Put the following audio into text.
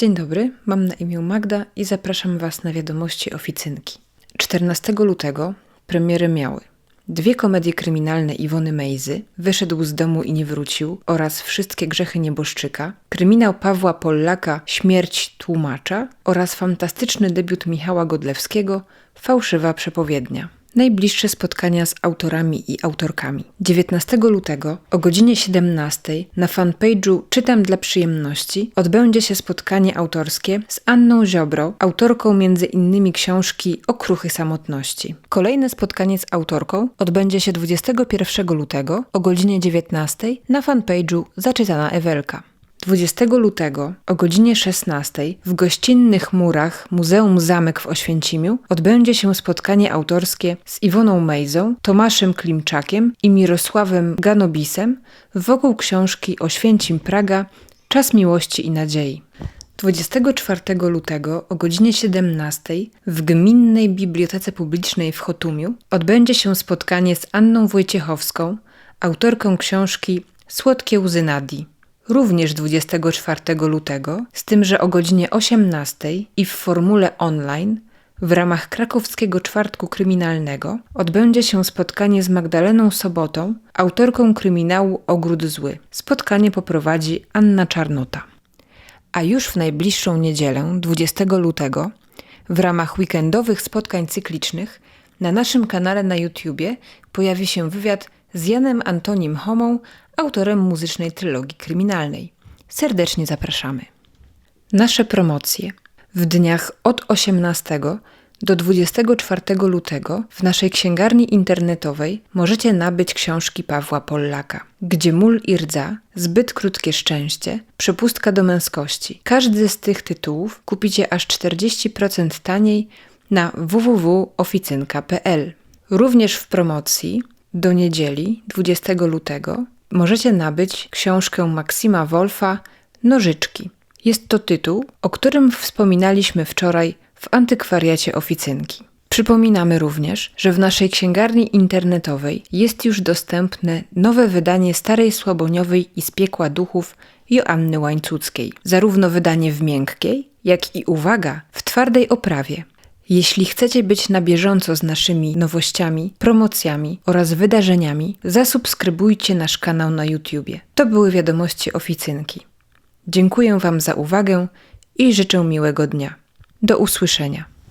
Dzień dobry, mam na imię Magda i zapraszam Was na wiadomości oficynki. 14 lutego premiery miały dwie komedie kryminalne Iwony Mejzy, Wyszedł z domu i nie wrócił oraz Wszystkie grzechy nieboszczyka, kryminał Pawła Pollaka Śmierć tłumacza oraz fantastyczny debiut Michała Godlewskiego Fałszywa przepowiednia. Najbliższe spotkania z autorami i autorkami. 19 lutego o godzinie 17 na fanpage'u Czytam dla przyjemności odbędzie się spotkanie autorskie z Anną Ziobro, autorką między innymi książki Okruchy samotności. Kolejne spotkanie z autorką odbędzie się 21 lutego o godzinie 19 na fanpage'u Zaczytana Ewelka. 20 lutego o godzinie 16 w gościnnych murach Muzeum Zamek w Oświęcimiu odbędzie się spotkanie autorskie z Iwoną Mejzą, Tomaszem Klimczakiem i Mirosławem Ganobisem wokół książki Oświęcim Praga Czas miłości i nadziei. 24 lutego o godzinie 17 w Gminnej Bibliotece Publicznej w Chotumiu odbędzie się spotkanie z Anną Wojciechowską, autorką książki Słodkie łzy Nadii również 24 lutego, z tym, że o godzinie 18 i w formule online w ramach krakowskiego czwartku kryminalnego odbędzie się spotkanie z Magdaleną Sobotą, autorką kryminału Ogród Zły. Spotkanie poprowadzi Anna Czarnota. A już w najbliższą niedzielę, 20 lutego, w ramach weekendowych spotkań cyklicznych na naszym kanale na YouTubie pojawi się wywiad z Janem Antonim Homą, autorem muzycznej trylogii kryminalnej. Serdecznie zapraszamy. Nasze promocje. W dniach od 18 do 24 lutego w naszej księgarni internetowej możecie nabyć książki Pawła Pollaka, gdzie mól i rdza, zbyt krótkie szczęście, przepustka do męskości. Każdy z tych tytułów kupicie aż 40% taniej na www.oficynka.pl. Również w promocji do niedzieli 20 lutego możecie nabyć książkę Maksima Wolfa Nożyczki. Jest to tytuł, o którym wspominaliśmy wczoraj w antykwariacie oficynki. Przypominamy również, że w naszej księgarni internetowej jest już dostępne nowe wydanie starej słaboniowej i z piekła duchów Joanny Łańcuckiej. Zarówno wydanie w miękkiej, jak i uwaga, w twardej oprawie. Jeśli chcecie być na bieżąco z naszymi nowościami, promocjami oraz wydarzeniami, zasubskrybujcie nasz kanał na YouTubie. To były wiadomości oficynki. Dziękuję Wam za uwagę i życzę miłego dnia. Do usłyszenia.